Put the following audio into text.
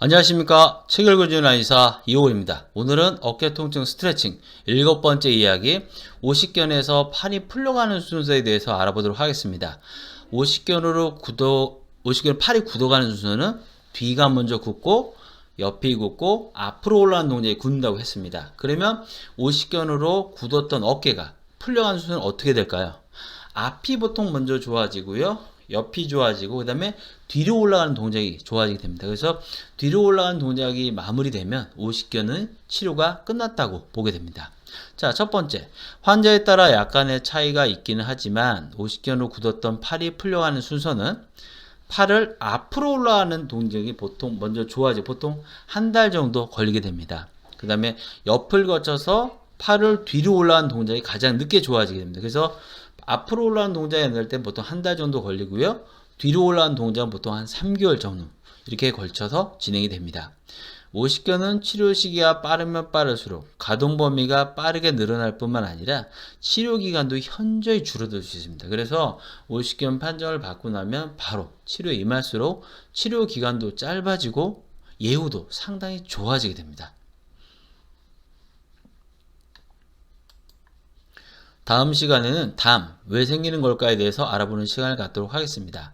안녕하십니까. 책 읽어주는 아이사 이호입니다. 오늘은 어깨 통증 스트레칭 일곱 번째 이야기 50견에서 팔이 풀려가는 순서에 대해서 알아보도록 하겠습니다. 50견으로 굳어 50견 팔이 굳어가는 순서는 뒤가 먼저 굳고 옆이 굳고 앞으로 올라가는 동작이 굳는다고 했습니다. 그러면 50견으로 굳었던 어깨가 풀려가는 순서는 어떻게 될까요? 앞이 보통 먼저 좋아지고요. 옆이 좋아지고 그다음에 뒤로 올라가는 동작이 좋아지게 됩니다. 그래서 뒤로 올라가는 동작이 마무리되면 50견은 치료가 끝났다고 보게 됩니다. 자, 첫 번째. 환자에 따라 약간의 차이가 있기는 하지만 50견으로 굳었던 팔이 풀려가는 순서는 팔을 앞으로 올라가는 동작이 보통 먼저 좋아지고 보통 한 달 정도 걸리게 됩니다. 그 다음에 옆을 거쳐서 팔을 뒤로 올라가는 동작이 가장 늦게 좋아지게 됩니다. 그래서 앞으로 올라가는 동작이 날 때 보통 한 달 정도 걸리고요. 뒤로 올라가는 동작은 보통 한 3개월 정도 이렇게 걸쳐서 진행이 됩니다. 50견은 치료 시기가 빠르면 빠를수록 가동 범위가 빠르게 늘어날 뿐만 아니라 치료 기간도 현저히 줄어들 수 있습니다. 그래서 50견 판정을 받고 나면 바로 치료에 임할수록 치료 기간도 짧아지고 예후도 상당히 좋아지게 됩니다. 다음 시간에는 담, 왜 생기는 걸까에 대해서 알아보는 시간을 갖도록 하겠습니다.